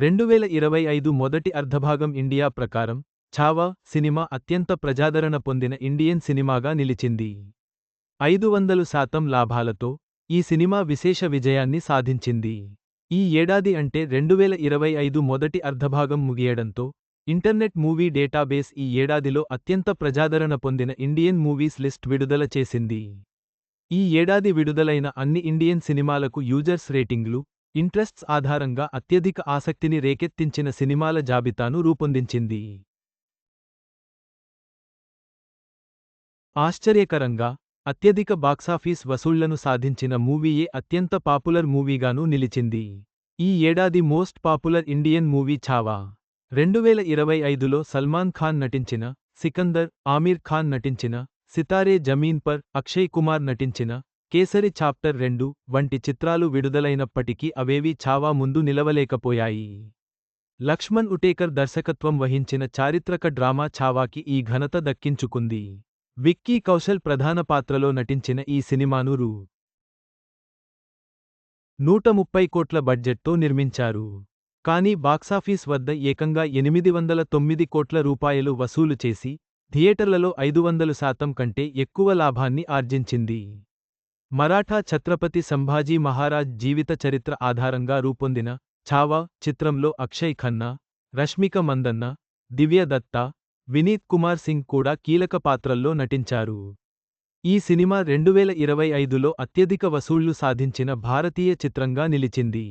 రెండువేల ఇరవై ఐదు మొదటి అర్ధభాగం ఇండియా ప్రకారం ఛావా సినిమా అత్యంత ప్రజాదరణ పొందిన ఇండియన్ సినిమాగా నిలిచింది. ఐదు వందలు శాతం లాభాలతో ఈ సినిమా విశేష విజయాన్ని సాధించింది. ఈ ఏడాది అంటే రెండువేల ఇరవై ఐదు మొదటి అర్ధభాగం ముగియడంతో ఇంటర్నెట్ మూవీ డేటాబేస్ ఈ ఏడాదిలో అత్యంత ప్రజాదరణ పొందిన ఇండియన్ మూవీస్ లిస్ట్ విడుదల చేసింది. ఈ ఏడాది విడుదలైన అన్ని ఇండియన్ సినిమాలకు యూజర్స్ రేటింగ్లు ఇంట్రెస్ట్స్ ఆధారంగా అత్యధిక ఆసక్తిని రేకెత్తించిన సినిమాల జాబితాను రూపొందించింది. ఆశ్చర్యకరంగా అత్యధిక బాక్సాఫీస్ వసూళ్ళను సాధించిన మూవీయే అత్యంత పాపులర్ మూవీగానూ నిలిచింది. ఈ ఏడాది most popular Indian movie Chhaava. రెండువేల ఇరవై ఐదులో సల్మాన్ ఖాన్ నటించిన సికందర్ ఆమీర్ ఖాన్ నటించిన సితారే జమీన్ పర్ అక్షయ్ కుమార్ నటించిన కేసరి చాప్టర్ రెండు వంటి చిత్రాలు విడుదలైనప్పటికీ అవేవీ ఛావా ముందు నిలవలేకపోయాయి. లక్ష్మణ్ ఉటేకర్ దర్శకత్వం వహించిన చారిత్రక డ్రామా ఛావాకి ఈ ఘనత దక్కించుకుంది. విక్కీ కౌశల్ ప్రధాన పాత్రలో నటించిన ఈ సినిమాను రూ. నూట ముప్పై కోట్ల బడ్జెట్తో నిర్మించారు. కానీ బాక్సాఫీస్ వద్ద ఏకంగా ఎనిమిది వందల తొమ్మిది కోట్ల రూపాయలు వసూలు చేసి థియేటర్లలో ఐదు వందలు శాతం కంటే ఎక్కువ లాభాన్ని ఆర్జించింది. మరాఠా ఛత్రపతి సంభాజీ మహారాజ్ జీవిత చరిత్ర ఆధారంగా రూపొందిన ఛావా చిత్రంలో అక్షయ్ ఖన్నా రష్మిక మందన్న దివ్య దత్తా వినీత్ కుమార్ సింగ్ కూడా కీలక పాత్రల్లో నటించారు. ఈ సినిమా రెండువేల ఇరవై ఐదులో అత్యధిక వసూళ్ళు సాధించిన భారతీయ చిత్రంగా నిలిచింది.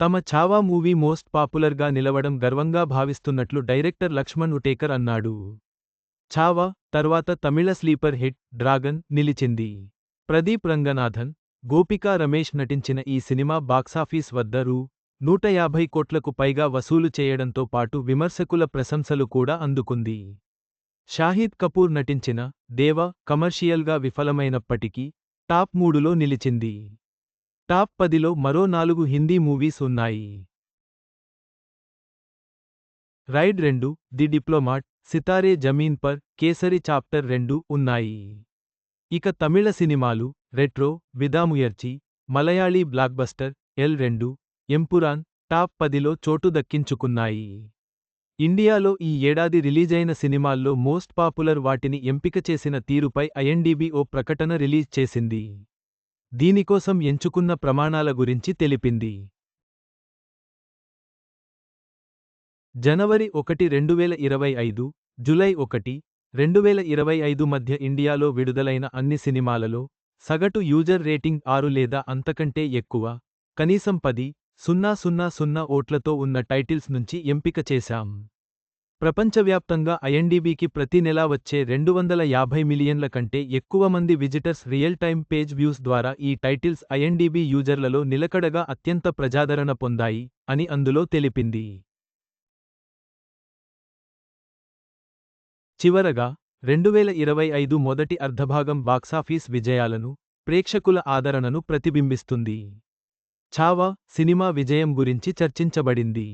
తమ ఛావా మూవీ మోస్ట్ పాపులర్గా నిలవడం గర్వంగా భావిస్తున్నట్లు డైరెక్టర్ లక్ష్మణ్ ఉటేకర్ అన్నాడు. ఛావా తర్వాత తమిళ స్లీపర్ హిట్ డ్రాగన్ నిలిచింది. ప్రదీప్ రంగనాథన్ గోపికా రమేష్ నటించిన ఈ సినిమా బాక్సాఫీస్ వద్ద రూ. నూట యాభై కోట్లకు పైగా వసూలు చేయడంతో పాటు విమర్శకుల ప్రశంసలు కూడా అందుకుంది. షాహిద్ కపూర్ నటించిన దేవ కమర్షియల్గా విఫలమైనప్పటికీ టాప్ మూడులో నిలిచింది. టాప్ పదిలో మరో నాలుగు హిందీ మూవీస్ ఉన్నాయి. రైడ్ రెండు ది డిప్లొమాట్ సితారే జమీన్ పర్ కేసరి చాప్టర్ రెండు ఉన్నాయి. ఇక తమిళ సినిమాలు రెట్రో విదాముయర్చి మలయాళీ బ్లాక్బస్టర్ ఎల్ రెండు ఎంపురాన్ టాప్ పదిలో చోటు దక్కించుకున్నాయి. ఇండియాలో ఈ ఏడాది రిలీజైన సినిమాల్లో మోస్ట్ పాపులర్ వాటిని ఎంపిక చేసిన తీరుపై ఐఎన్డీబీ ఓ ప్రకటన రిలీజ్ చేసింది. దీనికోసం ఎంచుకున్న ప్రమాణాల గురించి తెలిపింది. జనవరి ఒకటి రెండువేల ఇరవై ఐదు జులై ఒకటి రెండువేల ఇరవై ఐదు మధ్య ఇండియాలో విడుదలైన అన్ని సినిమాలలో సగటు యూజర్ రేటింగ్ ఆరు లేదా అంతకంటే ఎక్కువ కనీసం పది సున్నా సున్నా సున్నా ఓట్లతో ఉన్న టైటిల్స్ నుంచి ఎంపిక చేశాం. ప్రపంచవ్యాప్తంగా ఐఎన్డీబీకి ప్రతి నెలా వచ్చే రెండు వందల యాభై మిలియన్ల కంటే ఎక్కువ మంది visitors real time page views ద్వారా ఈ టైటిల్స్ ఐఎన్డీబీ యూజర్లలో నిలకడగా అత్యంత ప్రజాదరణ పొందాయి అని అందులో తెలిపింది. చివరగా రెండువేల ఇరవై ఐదు మొదటి అర్ధభాగం బాక్సాఫీస్ విజయాలను ప్రేక్షకుల ఆదరణను ప్రతిబింబిస్తుంది. ఛావా సినిమా విజయం గురించి చర్చించబడింది.